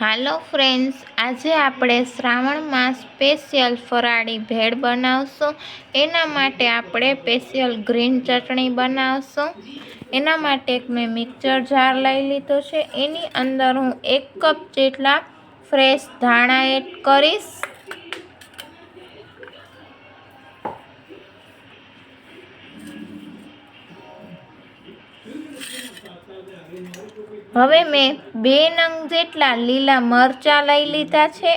હાલો friends, આજે આપણે શ્રાવણમાં special ફરાળી ભેળ બનાવશું. એના માટે આપણે સ્પેશિયલ ગ્રીન ચટણી બનાવશું. એના માટે એક મેં મિક્સર જાર લઈ લીધો છે. એની અંદર હું એક કપ જેટલા ફ્રેશ ધાણા એડ કરીશ. હવે મેં બે નંગ જેટલા લીલા મરચાં લઈ લીધા છે.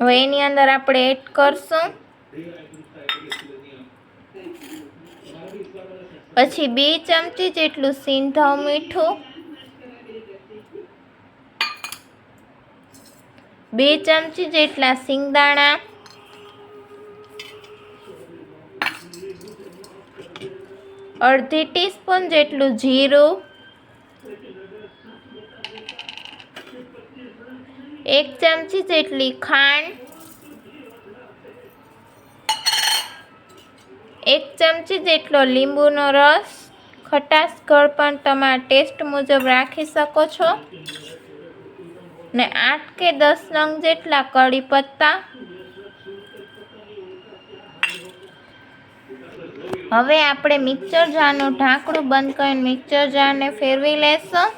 હવે એની અંદર આપણે એડ કરશું. પછી બે ચમચી જેટલું સિંધાવ મીઠું. બે ચમચી જેટલા સિંગદાણા. અડધી ટીસ્પૂન જેટલું જીરું. એક ચમચી જેટલી ખાંડ, એક ચમચી જેટલો લીંબુનો રસ, ખટાશ ગળ પણ તમારા ટેસ્ટ મુજબ રાખી શકો છો. ને આઠ કે દસ નંગ જેટલા કડી પત્તા. હવે આપણે મિક્સર જારનું ઢાંકણું બંધ કરીને મિક્સર જારને ફેરવી લેશું.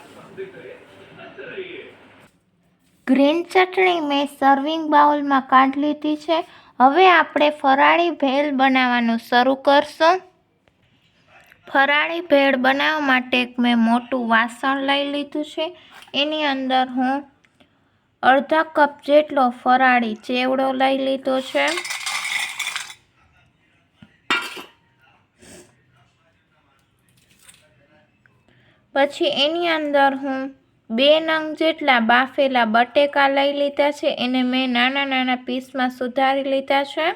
ગ્રીન ચટણી મેં સર્વિંગ બાઉલમાં કાઢી લીધી છે. હવે આપણે ફરાળી ભેળ બનાવવાનું શરૂ કરશું. ફરાળી ભેળ બનાવવા માટે એક મેં મોટું વાસણ લઈ લીધું છે. એની અંદર હું અડધા કપ જેટલો ફરાળી ચેવડો લઈ લીધો છે. પછી એની અંદર હું બે નંગ જેટલા બાફેલા બટેકા લઈ લીધા છે. એને મેં નાના નાના પીસમાં સુધારી લીધા છે.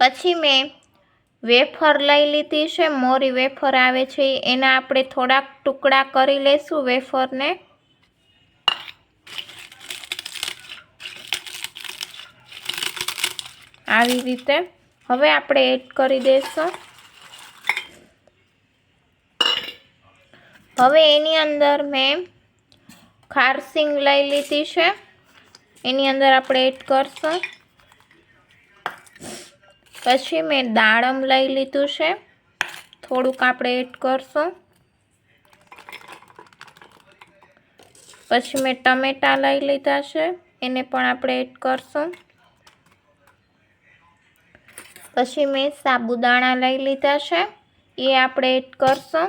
પછી મેં વેફર લઈ લીધી છે. મોરી વેફર આવે છે. એના આપણે થોડાક ટુકડા કરી લઈશું વેફરને. આવી રીતે. હવે આપણે એડ કરી દઈશું. હવે એની અંદર મેં ખારસિંગ લઈ લીધી છે. એની અંદર આપણે એડ કરશું. પછી મેં દાડમ લઈ લીધું છે. થોડુંક આપણે એડ કરશું. પછી મેં ટમેટાં લઈ લીધા છે. એને પણ આપણે એડ કરશું. પછી મેં સાબુદાણા લઈ લીધા છે. એ આપણે એડ કરશું.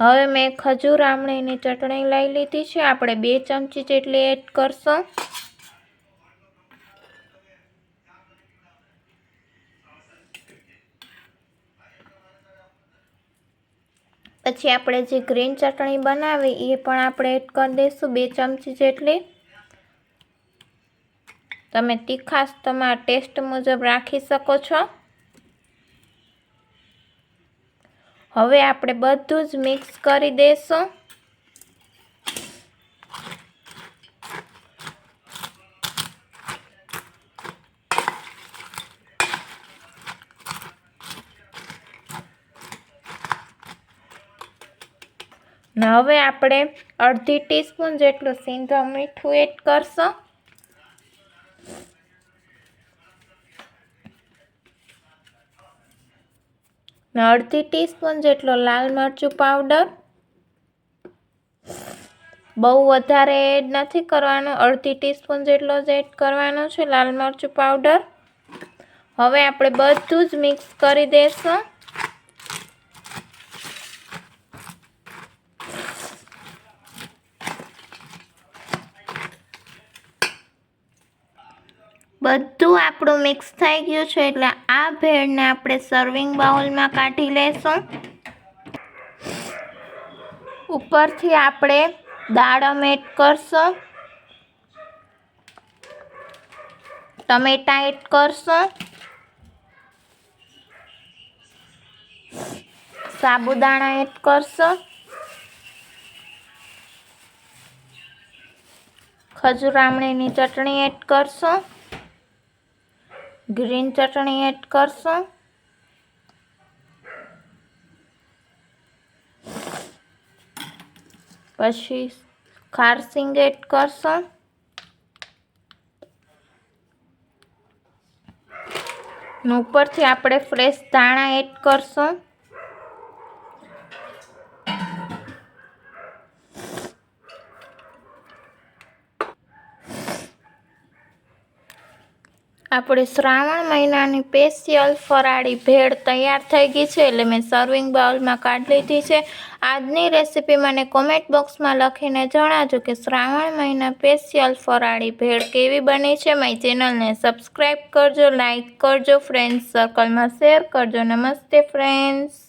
હવે મેં ખજૂર આમણીની ચટણી લઈ લીધી છે. આપણે બે ચમચી જેટલી એડ કરશું. પછી આપણે જે ગ્રીન ચટણી બનાવી એ પણ આપણે એડ કરી દઈશું. બે ચમચી જેટલી. તમે તીખાશ તમારા ટેસ્ટ મુજબ રાખી શકો છો. હવે આપણે બધું જ મિક્સ કરી દઈશું હવે આપણે અડધી ટીસ્પૂન જેટલું સિંધો મીઠું એડ કરશું. ને અડધી ટીસ્પૂન જેટલો લાલ મરચું પાવડર. બહુ વધારે એડ નથી કરવાનો. અડધી ટીસ્પૂન જેટલો જ એડ કરવાનો છે લાલ મરચું પાવડર. હવે આપણે બધું જ મિક્સ કરી દઈશું બધું આપણું મિક્સ થઈ ગયું છે એટલે આ ભેળને આપણે સર્વિંગ બાઉલમાં કાઢી લેશું. ઉપરથી આપણે દાળમ એડ કરશું. ટમેટા એડ કરશું. સાબુદાણા એડ કરશું. ખજૂર આમળીની ચટણી એડ કરશું. ગ્રીન ચટણી એડ કરશું. પછી ખારસિંગ એડ કરશું. ઉપરથી આપણે ફ્રેશ ધાણા એડ કરશું. આપણી શ્રાવણ મહિનાની સ્પેશિયલ ફરાળી ભેળ તૈયાર થઈ ગઈ છે એટલે મેં સર્વિંગ બાઉલમાં કાઢી લીધી છે. આજની રેસીપી મને કોમેન્ટ બોક્સમાં લખીને જણાવજો કે શ્રાવણ મહિના સ્પેશિયલ ફરાળી ભેળ કેવી બની છે. મારી ચેનલને સબસ્ક્રાઈબ કરજો લાઇક કરજો ફ્રેન્ડ્સ સર્કલમાં શેર કરજો. નમસ્તે ફ્રેન્ડ્સ